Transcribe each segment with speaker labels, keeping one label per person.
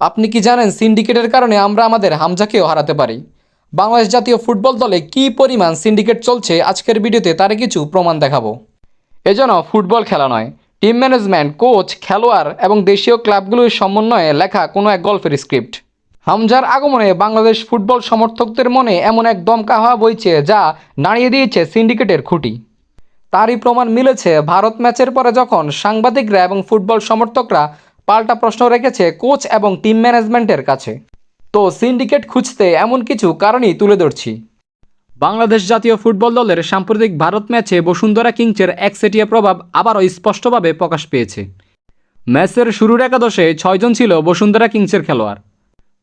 Speaker 1: আপনি কি জানেন সিন্ডিকেটের কারণে আমরা আমাদের হামজাকেও হারাতে পারি? বাংলাদেশ জাতীয় ফুটবল দলে কী পরিমাণ সিন্ডিকেট চলছে আজকের ভিডিওতে তার কিছু প্রমাণ দেখাবো। এজন্য ফুটবল খেলা নয়। টিম ম্যানেজমেন্ট, কোচ, খেলোয়াড় এবং দেশীয় ক্লাবগুলোর সমন্বয়ে লেখা কোনো এক গল্পের স্ক্রিপ্ট। হামজার আগমনে বাংলাদেশ ফুটবল সমর্থকদের মনে এমন এক দমকা হওয়া বইছে যা নাড়িয়ে দিয়েছে সিন্ডিকেটের খুঁটি। তারই প্রমাণ মিলেছে ভারত ম্যাচের পরে যখন সাংবাদিকরা এবং ফুটবল সমর্থকরা পাল্টা প্রশ্ন রেখেছে কোচ এবং টিম ম্যানেজমেন্টের কাছে। তো সিন্ডিকেট খুঁজতে এমন কিছু কারণই তুলে ধরছি। বাংলাদেশ জাতীয় ফুটবল দলের সাম্প্রতিক ভারত ম্যাচে বসুন্ধরা কিংসের একচেটিয়া প্রভাব আবারও স্পষ্টভাবে প্রকাশ পেয়েছে। ম্যাচের শুরুর একাদশে ছয়জন ছিল বসুন্ধরা কিংসের খেলোয়াড়।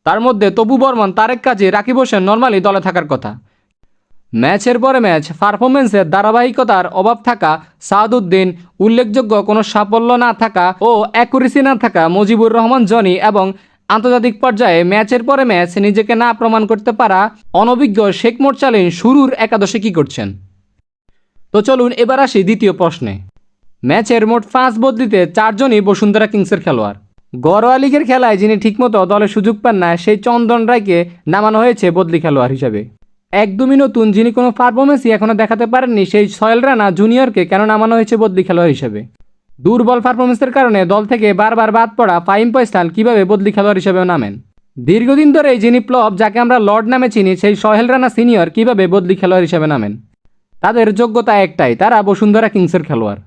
Speaker 1: তার মধ্যে তবু বর্মন তারেক কাজে, রাকিব হোসেন নর্মালি দলে থাকার কথা। ম্যাচের পরে ম্যাচ পারফরমেন্সের ধারাবাহিকতার অভাব থাকা সাদউদ্দিন উল্লেখযোগ্য কোনো সাফল্য না থাকা ও অ্যাকুরেসি না থাকা মুজিবুর রহমান, জনি এবং আন্তর্জাতিক পর্যায়ে ম্যাচের পরে ম্যাচ নিজেকে না প্রমাণ করতে পারা অনভিজ্ঞ শেখ মোরচালিন শুরুর একাদশে কী করছেন? তো চলুন এবার আসি দ্বিতীয় প্রশ্নে। ম্যাচের মোট পাঁচ বদলিতে চারজনই বসুন্ধরা কিংসের খেলোয়াড়। ঘরোয়া লীগের খেলায় যিনি ঠিকমতো দলে সুযোগ পান না, সেই চন্দন রায়কে নামানো হয়েছে বদলি খেলোয়াড় হিসেবে। একদমই নতুন, যিনি কোনো পারফরমেন্সই এখনও দেখাতে পারেননি, সেই সয়েল রানা জুনিয়রকে কেন নামানো হয়েছে বদলি খেলোয়াড় হিসেবে? দুর্বল পারফরমেন্সের কারণে দল থেকে বারবার বাদ পড়া ফাইম পয়সাল কীভাবে বদলি খেলোয়াড় হিসেবে নামেন? দীর্ঘদিন ধরেই যিনি প্লব, যাকে আমরা লর্ড নামে চিনি, সেই সহেল রানা সিনিয়র কীভাবে বদলি খেলোয়াড় হিসেবে নামেন? তাদের যোগ্যতা একটাই, তারা বসুন্ধরা কিংসের খেলোয়াড়।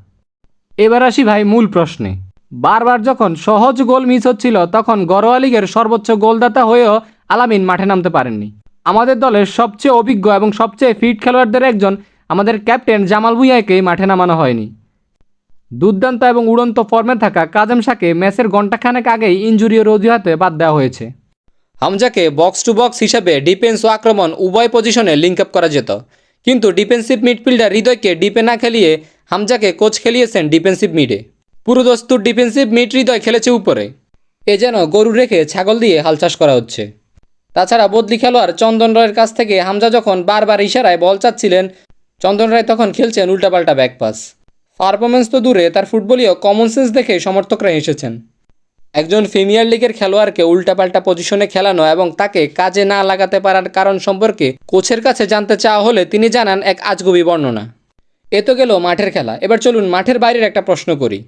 Speaker 1: এবার আসি ভাই মূল প্রশ্নে। বারবার যখন সহজ গোল মিস হচ্ছিল, তখন ঘরোয়া লিগের সর্বোচ্চ গোলদাতা হয়েও আলামিন মাঠে নামতে পারেননি। আমাদের দলের সবচেয়ে অভিজ্ঞ এবং সবচেয়ে ফিট খেলোয়াড়দের একজন আমাদের ক্যাপ্টেন জামাল ভুঁইয়াকে মাঠে নামানো হয়নি। দুর্দান্ত এবং উড়ন্ত ফর্মে থাকা কাজেম শাকে ম্যাচের ঘণ্টাখানেক আগেই ইঞ্জুরির অজুহাতে বাদ দেওয়া হয়েছে। হামজাকে বক্স টু বক্স হিসাবে ডিফেন্স ও আক্রমণ উভয় পজিশনে লিঙ্ক আপ করা যেত। কিন্তু ডিফেন্সিভ মিডফিল্ডার হৃদয়কে ডিপে না খেলিয়ে হামজাকে কোচ খেলিয়েছেন ডিফেন্সিভ মিডে পুরোদস্তুর ডিফেন্সিভ মিড হৃদয় খেলেছে উপরে। এ যেন গরু রেখে ছাগল দিয়ে হাল চাষ করা হচ্ছে। তাছাড়া বদলি খেলোয়াড় চন্দন রায়ের কাছ থেকে হামজা যখন বারবার ইশারায় বল চাচ্ছিলেন, চন্দন রায় তখন খেলছেন উল্টাপাল্টা ব্যাকপাস পারফরমেন্স তো দূরে, তার ফুটবলীয় কমন সেন্স দেখে সমর্থকরা এসেছেন। একজন প্রিমিয়ার লিগের খেলোয়াড়কে উল্টাপাল্টা পজিশনে খেলানো এবং তাকে কাজে না লাগাতে পারার কারণ সম্পর্কে কোচের কাছে জানতে চাওয়া হলে তিনি জানান এক আজগবি বর্ণনা। এ তো গেল মাঠের খেলা। এবার চলুন মাঠের বাইরের একটা প্রশ্ন করি।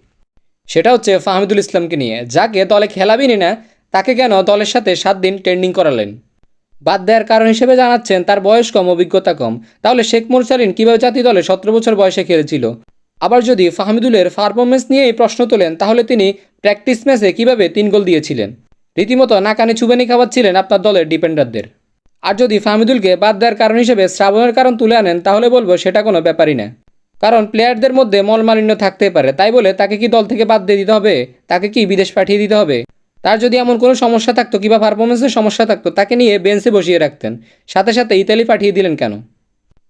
Speaker 1: সেটা হচ্ছে ফাহমিদুল ইসলামকে নিয়ে। যাকে দলে খেলাবিনি না তাকে কেন দলের সাথে সাত দিন ট্রেন্ডিং করালেন? বাদ দেওয়ার কারণ হিসেবে জানাচ্ছেন তার বয়স কম, অভিজ্ঞতা কম। তাহলে শেখ মোরসালিন কীভাবে জাতীয় দলে সতেরো বছর বয়সে খেলেছিল? আবার যদি ফাহমিদুলের পারফরমেন্স নিয়েই প্রশ্ন তোলেন, তাহলে তিনি প্র্যাকটিস ম্যাচে কীভাবে তিন গোল দিয়েছিলেন? রীতিমতো নাকানে চুবানি খাওয়াচ্ছিলেন আপনার দলের ডিপেন্ডারদের আর যদি ফাহমিদুলকে বাদ দেওয়ার কারণ হিসেবে শ্রাবণের কারণ তুলে আনেন, তাহলে বলব সেটা কোনো ব্যাপারই না। কারণ প্লেয়ারদের মধ্যে মলমালিন্য থাকতেই পারে। তাই বলে তাকে কি দল থেকে বাদ দিয়ে দিতে হবে? তাকে কি বিদেশ পাঠিয়ে দিতে হবে? তার যদি এমন কোনো সমস্যা থাকতো, কিংবা পারফরমেন্সের সমস্যা থাকতো, তাকে নিয়ে বেঞ্চে বসিয়ে রাখতেন। সাথে সাথে ইতালি পাঠিয়ে দিলেন কেন?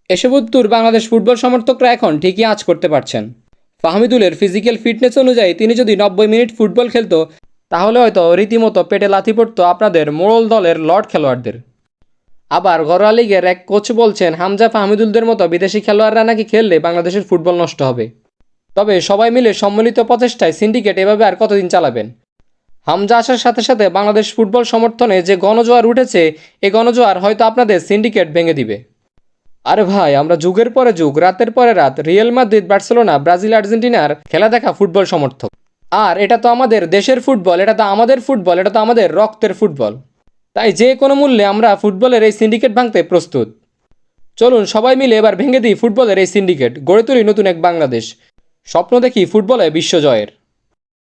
Speaker 1: এসব উত্তর বাংলাদেশ ফুটবল সমর্থকরা এখন ঠিকই আজ করতে পারছেন। ফাহমিদুলের ফিজিক্যাল ফিটনেস অনুযায়ী তিনি যদি নব্বই মিনিট ফুটবল খেলতো, তাহলে হয়তো রীতিমতো পেটে লাথি পড়তো আপনাদের মোড়ল দলের লর্ড খেলোয়াড়দের। আবার ঘরোয়া লিগের এক কোচ বলছেন, হামজা ফাহমিদুলদের মতো বিদেশি খেলোয়াড়রা নাকি খেললে বাংলাদেশের ফুটবল নষ্ট হবে। তবে সবাই মিলে সম্মিলিত প্রচেষ্টায় সিন্ডিকেট এভাবে আর কতদিন চালাবেন? হামজা আসার সাথে সাথে বাংলাদেশ ফুটবল সমর্থনে যে গণজোয়ার উঠেছে, এ গণজোয়ার হয়তো আপনাদের সিন্ডিকেট ভেঙে দিবে। আরে ভাই, আমরা যুগের পরে যুগ, রাতের পরে রাত, রিয়েল মাদ্রিদ, বার্সেলোনা, ব্রাজিল, আর্জেন্টিনার খেলা দেখা ফুটবল সমর্থক। আর এটা তো আমাদের দেশের ফুটবল, এটা তো আমাদের ফুটবল, এটা তো আমাদের রক্তের ফুটবল। তাই যে কোনো মূল্যে আমরা ফুটবলের এই সিন্ডিকেট ভাঙতে প্রস্তুত। চলুন সবাই মিলে এবার ভেঙে দিই ফুটবলের এই সিন্ডিকেট, গড়ে তুলি নতুন এক বাংলাদেশ। স্বপ্ন দেখি ফুটবলে বিশ্বজয়ের